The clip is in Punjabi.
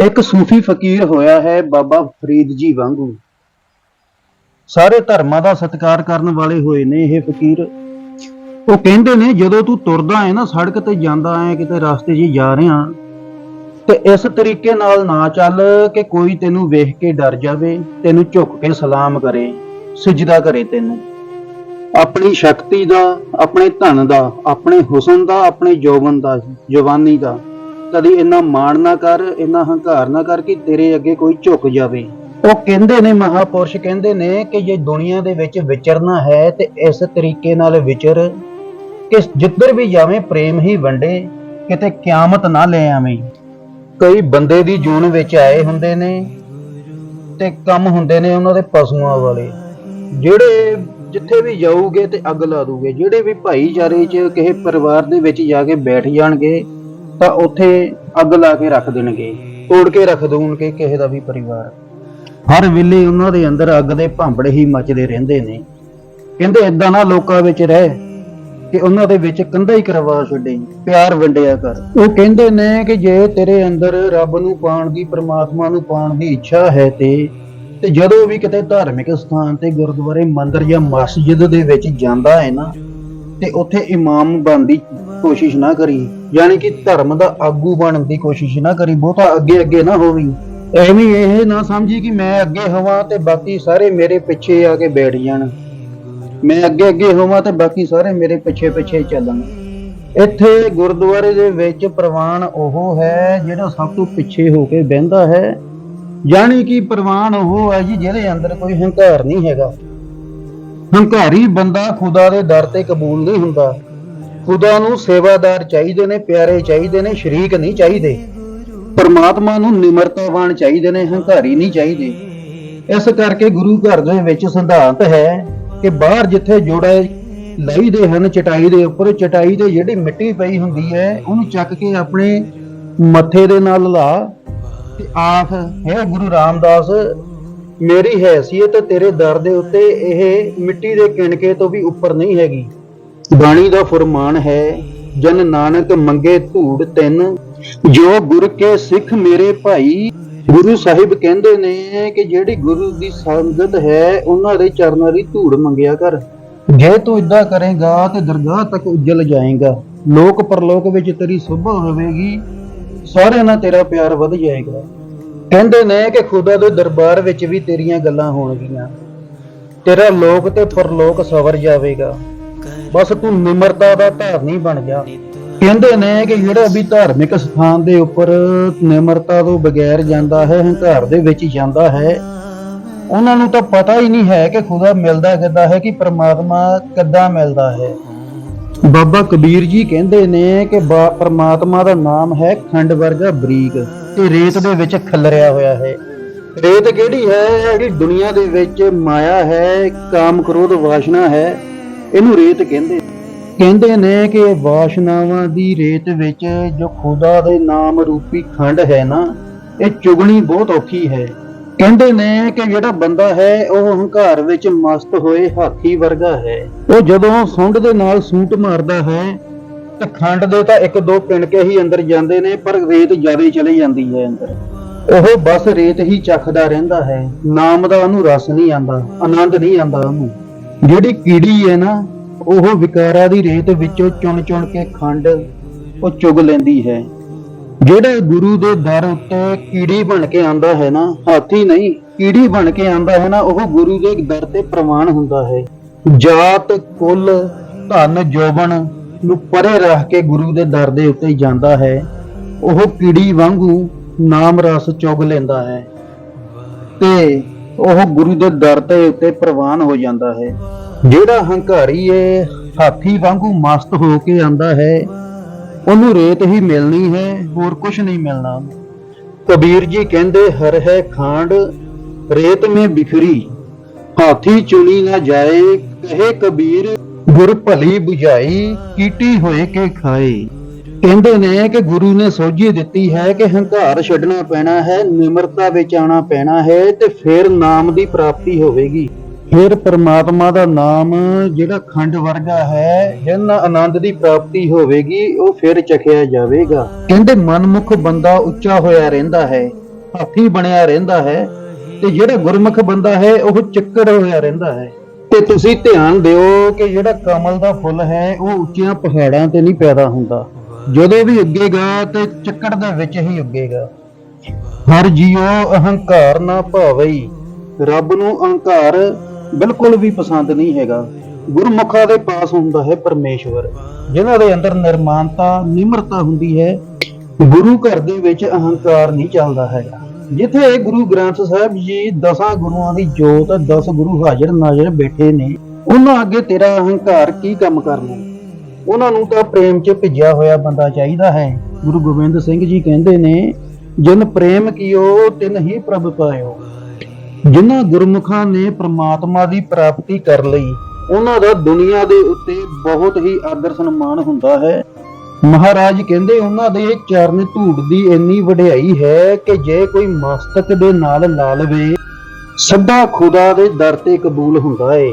ਇੱਕ ਸੂਫੀ ਫਕੀਰ ਹੋਇਆ ਹੈ ਬਾਬਾ ਫਰੀਦ ਜੀ ਵਾਂਗੂ। ਸਾਰੇ ਧਰਮਾਂ ਦਾ ਸਤਿਕਾਰ ਕਰਨ ਵਾਲੇ ਹੋਏ ਨੇ ਇਹ ਫਕੀਰ। ਉਹ ਕਹਿੰਦੇ ਨੇ, ਜਦੋਂ ਤੂੰ ਤੁਰਦਾ ਹੈ ਨਾ, ਸੜਕ ਤੇ ਜਾਂਦਾ ਹੈ, ਕਿਤੇ ਰਸਤੇ 'ਚ ਜਾ ਰਿਹਾ ਤੇ ਇਸ ਤਰੀਕੇ ਨਾਲ ਨਾ ਚੱਲ ਕਿ ਕੋਈ ਤੈਨੂੰ ਵੇਖ ਕੇ ਡਰ ਜਾਵੇ, ਤੈਨੂੰ ਝੁੱਕ ਕੇ ਸਲਾਮ ਕਰੇ, ਸਜਦਾ ਕਰੇ ਤੈਨੂੰ। ਆਪਣੀ ਸ਼ਕਤੀ ਦਾ, ਆਪਣੇ ਧਨ ਦਾ, ਆਪਣੇ ਹੁਸਨ ਦਾ, ਆਪਣੇ ਜੋਬਨ ਦਾ, ਜਵਾਨੀ ਦਾ ਕਦੀ ਇੰਨਾ ਮਾਣ ਨਾ ਕਰ, ਇੰਨਾ ਹੰਕਾਰ ਨਾ ਕਰ ਕਿ ਤੇਰੇ ਅੱਗੇ ਕੋਈ ਝੁਕ ਜਾਵੇ। ਉਹ ਕਹਿੰਦੇ ਨੇ, ਮਹਾਪੁਰਸ਼ ਕਹਿੰਦੇ ਨੇ ਕਿ ਜੇ ਦੁਨੀਆ ਦੇ ਵਿੱਚ ਵਿਚਰਨਾ ਹੈ ਤੇ ਇਸ ਤਰੀਕੇ ਨਾਲ ਵਿਚਰ ਕਿ ਜਿੱਧਰ ਵੀ ਜਾਵੇਂ ਪ੍ਰੇਮ ਹੀ ਵੰਡੇ, ਕਿਤੇ ਕਿਆਮਤ ਨਾ ਲੈ ਆਵੇਂ। ਕਈ ਬੰਦੇ ਦੀ ਜੂਨ ਵਿੱਚ ਆਏ ਹੁੰਦੇ ਨੇ ਤੇ ਕੰਮ ਹੁੰਦੇ ਨੇ ਉਹਨਾਂ ਦੇ ਪਸ਼ੂਆਂ ਵਾਲੇ। ਜਿਹੜੇ ਜਿੱਥੇ ਵੀ ਜਾਊਗੇ ਤੇ ਅੱਗ ਲਾ ਦੂਗੇ, ਜਿਹੜੇ ਵੀ ਭਾਈਚਾਰੇ 'ਚ ਕਿਸੇ ਪਰਿਵਾਰ ਦੇ ਵਿੱਚ ਜਾ ਕੇ ਬੈਠ ਜਾਣਗੇ ਤਾਂ ਉੱਥੇ ਅੱਗ ਲਾ ਕੇ ਰੱਖ ਦੇਣਗੇ। ਤੋੜ ਕੇ ਰੱਖ ਦੇਣਗੇ ਕਿਸੇ ਦਾ ਵੀ ਪਰਿਵਾਰ। ਹਰ ਵੇਲੇ ਉਹਨਾਂ ਦੇ ਅੰਦਰ ਅੱਗ ਦੇ ਭਾਂਬੜੇ ਹੀ ਮੱਚਦੇ ਰਹਿੰਦੇ ਨੇ। ਕਹਿੰਦੇ ਇਦਾਂ ਨਾ ਲੋਕਾਂ ਵਿੱਚ ਰਹਿ ਕਿ ਉਹਨਾਂ ਦੇ ਵਿੱਚ ਕੰਧਾ ਹੀ ਕਰਵਾ ਛੱਡੇ। ਪਿਆਰ ਵੰਡਿਆ ਕਰ। ਉਹ ਕਹਿੰਦੇ ਨੇ ਕਿ ਜੇ ਤੇਰੇ ਅੰਦਰ ਰੱਬ ਨੂੰ ਪਾਉਣ ਦੀ ਪ੍ਰਮਾਤਮਾ ਨੂੰ ਪਾਉਣ ਦੀ ਇੱਛਾ ਹੈ ਤੇ ਤੇ ਜਦੋਂ ਵੀ ਕਿਤੇ ਧਾਰਮਿਕ ਸਥਾਨ ਤੇ ਗੁਰਦੁਆਰੇ ਮੰਦਿਰ ਜਾਂ ਮਸਜਿਦ ਦੇ ਵਿੱਚ ਜਾਂਦਾ ਹੈ ਨਾ ਤੇ ਉੱਥੇ ਇਮਾਮ ਬਣਨ ਦੀ ਕੋਸ਼ਿਸ਼ ਨਾ ਕਰੀ। ਯਾਨੀ ਕਿ ਧਰਮ ਦਾ ਆਗੂ ਬਣਨ ਦੀ ਕੋਸ਼ਿਸ਼ ਨਾ ਕਰੀ, ਬਹੁਤਾ ਅੱਗੇ ਅੱਗੇ ਨਾ ਹੋਵੀ। ਐਵੇਂ ਇਹ ਨਾ ਸਮਝੀ ਕਿ ਮੈਂ ਅੱਗੇ ਹੋਵਾਂ ਤੇ ਬਾਕੀ ਸਾਰੇ ਮੇਰੇ ਪਿੱਛੇ ਆ ਕੇ ਬੈਠ ਜਾਣ। ਮੈਂ ਅੱਗੇ ਅੱਗੇ ਹੋਵਾਂ ਤੇ ਬਾਕੀ ਸਾਰੇ ਮੇਰੇ ਪਿੱਛੇ ਪਿੱਛੇ ਚੱਲਣ। ਇੱਥੇ ਗੁਰਦੁਆਰੇ ਦੇ ਵਿੱਚ ਪ੍ਰਵਾਨ ਉਹ ਹੈ ਜਿਹੜਾ ਸਭ ਤੋਂ ਪਿੱਛੇ ਹੋ ਕੇ ਬਹਿੰਦਾ ਹੈ। ਯਾਨੀ ਕਿ ਪ੍ਰਵਾਨ ਉਹ ਹੈ ਜੀ ਜਿਹਦੇ ਅੰਦਰ ਕੋਈ ਹੰਕਾਰ ਨਹੀਂ ਹੈਗਾ। ਹੰਕਾਰੀ ਬੰਦਾ ਖੁਦਾ ਦੇ ਦਰ ਤੇ ਕਬੂਲ ਨਹੀਂ ਹੁੰਦਾ। ਖੁਦਾ ਨੂੰ ਸੇਵਾਦਾਰ ਚਾਹੀਦੇ ਨੇ, ਪਿਆਰੇ ਚਾਹੀਦੇ ਨੇ, ਸ਼ਰੀਕ ਨਹੀਂ ਚਾਹੀਦੇ। ਪਰਮਾਤਮਾ ਨੂੰ ਨਿਮਰਤਾਵਾਨ ਚਾਹੀਦੇ ਨੇ, ਹੰਕਾਰੀ ਨਹੀਂ ਚਾਹੀਦੇ। ਇਸ ਕਰਕੇ ਗੁਰੂ ਘਰ ਦੇ ਵਿੱਚ ਸਿਧਾਂਤ ਹੈ ਕਿ ਬਾਹਰ ਜਿੱਥੇ ਜੋੜੇ ਲਈਦੇ ਹਨ, ਚਟਾਈ ਦੇ ਉੱਪਰ, ਚਟਾਈ ਤੇ ਜਿਹੜੀ ਮਿੱਟੀ ਪਈ ਹੁੰਦੀ ਹੈ, ਉਹਨੂੰ ਚੱਕ ਕੇ ਆਪਣੇ ਮੱਥੇ ਦੇ ਨਾਲ ਲਾ ਤੇ ਆਖ, ਹੈ ਗੁਰੂ ਰਾਮਦਾਸ, ਮੇਰੀ ਹੈਸੀਅਤ ਤੇਰੇ ਦਰ ਦੇ ਉੱਤੇ ਇਹ ਮਿੱਟੀ ਦੇ ਕਿਣਕੇ ਤੋਂ ਵੀ ਉੱਪਰ ਨਹੀਂ ਹੈਗੀ। ਬਾਣੀ ਦਾ ਫਰਮਾਨ ਹੈ, ਜਨ ਨਾਨਕ ਮੰਗੇ ਧੂੜ ਤਿੰਨ, ਜੋ ਗੁਰ ਕੇ ਸਿੱਖ ਮੇਰੇ ਭਾਈ। ਗੁਰੂ ਸਾਹਿਬ ਕਹਿੰਦੇ ਨੇ ਕਿ ਜਿਹੜੀ ਗੁਰੂ ਦੀ ਸੰਗਤ ਹੈ, ਉਹਨਾਂ ਦੇ ਚਰਨਾਂ ਦੀ ਧੂੜ ਮੰਗਿਆ ਕਰ। ਜੇ ਤੂੰ ਇਦਾਂ ਕਰੇਗਾ ਤੇ ਦਰਗਾਹ ਤੱਕ ਉੱਜਲ ਜਾਏਗਾ। ਲੋਕ ਪਰਲੋਕ ਵਿੱਚ ਤੇਰੀ ਸੋਭਾ ਹੋਵੇਗੀ, ਸਾਰਿਆਂ ਨਾਲ ਤੇਰਾ ਪਿਆਰ ਵਧ ਜਾਏਗਾ। ਕਹਿੰਦੇ ਨੇ ਕਿ ਖੁਦਾ ਦੇ ਦਰਬਾਰ ਵਿੱਚ ਵੀ ਤੇਰੀਆਂ ਗੱਲਾਂ ਹੋਣਗੀਆਂ। ਤੇਰਾ ਲੋਕ ਤੇ ਪਰਲੋਕ ਸਵਰ ਜਾਵੇਗਾ। ਬਸ ਤੂੰ ਨਿਮਰਤਾ ਦਾ ਧਾਰਨੀ ਬਣ ਜਾ। ਕਹਿੰਦੇ ਨੇ ਕਿ ਜਿਹੜਾ ਵੀ ਧਾਰਮਿਕ ਸਥਾਨ ਦੇ ਉੱਪਰ ਨਿਮਰਤਾ ਤੋਂ ਬਗੈਰ ਜਾਂਦਾ ਹੈ, ਹੰਕਾਰ ਦੇ ਵਿੱਚ ਜਾਂਦਾ ਹੈ, ਉਹਨਾਂ ਨੂੰ ਤਾਂ ਪਤਾ ਹੀ ਨਹੀਂ ਹੈ ਕਿ ਖੁਦਾ ਮਿਲਦਾ ਕਿੱਦਾਂ ਹੈ, ਕਿ ਪ੍ਰਮਾਤਮਾ ਕਿੱਦਾਂ ਮਿਲਦਾ ਹੈ। ਬਾਬਾ ਕਬੀਰ ਜੀ ਕਹਿੰਦੇ ਨੇ ਕਿ ਬਾ- ਪ੍ਰਮਾਤਮਾ ਦਾ ਨਾਮ ਹੈ ਖੰਡ ਵਰਗਾ ਬਰੀਕ, ਤੇ ਰੇਤ ਦੇ ਵਿੱਚ ਖੱਲਰਿਆ ਹੋਇਆ ਹੈ। ਰੇਤ ਕਿਹੜੀ ਹੈ? ਜਿਹੜੀ ਦੁਨੀਆ ਦੇ ਵਿੱਚ ਮਾਇਆ ਹੈ ਕਾਮ ਕ੍ਰੋਧ ਵਾਸ਼ਨਾ ਹੈ ਇਹਨੂੰ ਰੇਤ ਕਹਿੰਦੇ ਕਹਿੰਦੇ ਨੇ ਕਿ ਵਾਸ਼ਨਾਵਾਂ ਦੀ ਰੇਤ ਵਿੱਚ ਜੋ ਖੁਦਾ ਦੇ ਨਾਮ ਰੂਪੀ ਖੰਡ ਹੈ ਨਾ, ਇਹ ਚੁਗਣੀ ਬਹੁਤ ਔਖੀ ਹੈ। ਕਹਿੰਦੇ ਨੇ ਕਿ ਜਿਹੜਾ ਬੰਦਾ ਹੈ, ਉਹ ਹੰਕਾਰ ਵਿੱਚ ਮਸਤ ਹੋਏ ਹਾਥੀ ਵਰਗਾ ਹੈ। ਉਹ ਜਦੋਂ ਸੁੰਡ ਦੇ ਨਾਲ ਸੂਟ ਮਾਰਦਾ ਹੈ, ਤਾਂ ਖੰਡ ਦੇ ਤਾਂ ਇੱਕ ਦੋ ਪਿਣਕੇ ਹੀ ਅੰਦਰ ਜਾਂਦੇ ਨੇ, ਪਰ ਰੇਤ ਜ਼ਿਆਦਾ ਹੀ ਚਲੀ ਜਾਂਦੀ ਹੈ ਅੰਦਰ। ਉਹ ਬਸ ਰੇਤ ਹੀ ਚੱਖਦਾ ਰਹਿੰਦਾ ਹੈ। ਨਾਮ ਦਾ ਉਹਨੂੰ ਰਸ ਨਹੀਂ ਆਂਦਾ ਆਨੰਦ ਨਹੀਂ ਆਂਦਾ ਉਹਨੂੰ। ਜਿਹੜੀ ਕੀੜੀ ਹੈ ਨਾ, ਉਹ ਵਿਕਾਰਾਂ ਦੀ ਰੇਤ ਵਿੱਚੋਂ ਚੁਣ ਚੁਣ ਕੇ ਖੰਡ ਉਹ ਚੁਗ ਲੈਂਦੀ ਹੈ। ਜਿਹੜਾ ਗੁਰੂ ਦੇ ਦਰ ਉੱਤੇ ਕੀੜੀ ਬਣ ਕੇ ਆਂਦਾ ਹੈ ਨਾ, ਹਾਥੀ ਨਹੀਂ, ਕੀੜੀ ਬਣ ਕੇ ਆਂਦਾ ਹੈ ਨਾ, ਉਹ ਗੁਰੂ ਦੇ ਦਰ ਤੇ ਪ੍ਰਮਾਣ ਹੁੰਦਾ ਹੈ। ਜਾਤ, ਕੁੱਲ, ਧਨ, ਜੋਬਨ ਨੂੰ ਪਰੇ ਰੱਖ ਕੇ ਗੁਰੂ ਦੇ ਦਰ ਦੇ ਉੱਤੇ ਜਾਂਦਾ ਹੈ। ਉਹ ਕੀੜੀ ਵਾਂਗੂ ਨਾਮ ਰਸ ਚੁਗ ਲੈਂਦਾ ਹੈ। ਤੇ ਉਹ ਗੁਰੂ ਦੇ ਦਰ ਤੇ ਉੱਤੇ ਪ੍ਰਵਾਨ ਹੋ ਜਾਂਦਾ ਹੈ। ਜਿਹੜਾ ਹੰਕਾਰੀ ਏ ਹਾਥੀ ਵਾਂਗੂ ਮਸਤ ਹੋ ਕੇ ਆਂਦਾ ਹੈ, ਉਹਨੂੰ ਰੇਤ ਹੀ ਮਿਲਣੀ ਹੈ, ਹੋਰ ਕੁਝ ਨਹੀਂ ਮਿਲਣਾ। ਕਬੀਰ ਜੀ ਕਹਿੰਦੇ, ਹਰ ਹੈ ਖਾਂਡ, ਰੇਤ ਮੇ ਬਿਖਰੀ। ਹਾਥੀ ਚੁਣੀ ਨਾ ਜਾਏ, ਕਹੇ ਕਬੀਰ, ਗੁਰ ਭਲੀ 부ਝਾਈ ਕੀਟੀ ਹੋਏ ਕੇ ਖਾਏ। ਕਹਿੰਦੇ ਨੇ ਕਿ ਗੁਰੂ ਨੇ ਸੋਝੀ ਦਿੱਤੀ ਹੈ ਕਿ ਹੰਕਾਰ ਛੱਡਣਾ ਪੈਣਾ ਹੈ, ਨਿਮਰਤਾ ਵਿੱਚ ਆਉਣਾ ਪੈਣਾ ਹੈ ਤੇ ਫਿਰ ਨਾਮ ਦੀ ਪ੍ਰਾਪਤੀ ਹੋਵੇਗੀ। ਫਿਰ ਪਰਮਾਤਮਾ ਦਾ ਨਾਮ ਜਿਹੜਾ ਖੰਡ ਵਰਗਾ ਹੈ, ਜਿੰਨਾ ਆਨੰਦ ਦੀ ਪ੍ਰਾਪਤੀ ਹੋਵੇਗੀ, ਉਹ ਫਿਰ ਚਖਿਆ ਜਾਵੇਗਾ। ਕਹਿੰਦੇ ਮਨਮੁਖ ਬੰਦਾ ਉੱਚਾ ਹੋਇਆ ਰਹਿੰਦਾ ਹੈ, ਹਾਥੀ ਬਣਿਆ ਰਹਿੰਦਾ ਹੈ ਤੇ ਜਿਹੜਾ ਗੁਰਮੁਖ ਬੰਦਾ ਹੈ, ਉਹ ਚੱਕੜ ਹੋਇਆ ਰਹਿੰਦਾ ਹੈ। ਤੇ ਤੁਸੀਂ ਧਿਆਨ ਦਿਓ ਕਿ ਜਿਹੜਾ ਕਮਲ ਦਾ ਫੁੱਲ ਹੈ, ਉਹ ਉੱਚੀਆਂ ਪਹਾੜਾਂ ਤੇ ਨਹੀਂ ਪੈਦਾ ਹੁੰਦਾ। ਜਦੋਂ ਵੀ ਉੱਗੇਗਾ ਤੇ ਚੱਕੜ ਦੇ ਵਿੱਚ ਹੀ ਉੱਗੇਗਾ। ਹਰ ਜੀਉ ਅਹੰਕਾਰ ਨਾ ਭਾਵਈ ਰੱਬ ਨੂੰ ਅਹੰਕਾਰ ਬਿਲਕੁਲ ਵੀ ਪਸੰਦ ਨਹੀਂ ਹੈਗਾ। ਗੁਰਮੁਖਾਂ ਦੇ ਪਾਸ ਹੁੰਦਾ ਹੈ ਪਰਮੇਸ਼ਵਰ। ਜਿਨ੍ਹਾਂ ਦੇ ਅੰਦਰ ਨਿਰਮਾਨਤਾ, ਨਿਮਰਤਾ ਹੁੰਦੀ ਹੈ, ਗੁਰੂ ਘਰ ਦੇ ਵਿੱਚ ਅਹੰਕਾਰ ਨਹੀਂ ਚੱਲਦਾ ਹੈਗਾ। ਜਿੱਥੇ ਗੁਰੂ ਗ੍ਰੰਥ ਸਾਹਿਬ ਜੀ ਦਸਾਂ ਗੁਰੂਆਂ ਦੀ ਜੋਤ, ਦਸ ਗੁਰੂ ਹਾਜ਼ਰ ਨਾਜ਼ਰ ਬੈਠੇ ਨੇ, ਉਹਨਾਂ ਅੱਗੇ ਤੇਰਾ ਅਹੰਕਾਰ ਕੀ ਕੰਮ ਕਰਨਾ? ਉਹਨਾਂ ਨੂੰ ਤਾਂ ਪ੍ਰੇਮ 'ਚ ਭਿੱਜਿਆ ਹੋਇਆ ਬੰਦਾ ਚਾਹੀਦਾ ਹੈ। ਗੁਰੂ ਗੋਬਿੰਦ ਸਿੰਘ ਜੀ ਕਹਿੰਦੇ ਨੇ, ਜਿਨ ਪ੍ਰੇਮ ਕੀਓ, ਤਿਨ ਹੀ ਪ੍ਰਭ ਪਾਇਓ। ਜਿਨ੍ਹਾਂ ਗੁਰਮੁਖਾਂ ਨੇ ਪ੍ਰਮਾਤਮਾ ਦੀ ਪ੍ਰਾਪਤੀ ਕਰ ਲਈ, ਉਹਨਾਂ ਦਾ ਦੁਨੀਆ ਦੇ ਉੱਤੇ ਬਹੁਤ ਹੀ ਆਦਰ ਸਨਮਾਨ ਹੁੰਦਾ ਹੈ। ਮਹਾਰਾਜ ਕਹਿੰਦੇ, ਉਹਨਾਂ ਦੇ ਚਰਨ ਧੂੜ ਦੀ ਇੰਨੀ ਵਡਿਆਈ ਹੈ ਕਿ ਜੇ ਕੋਈ ਮਸਤਕ ਦੇ ਨਾਲ ਲਾ ਲਵੇ ਸੱਦਾ ਖੁਦਾ ਦੇ ਦਰ ਤੇ ਕਬੂਲ ਹੁੰਦਾ ਏ।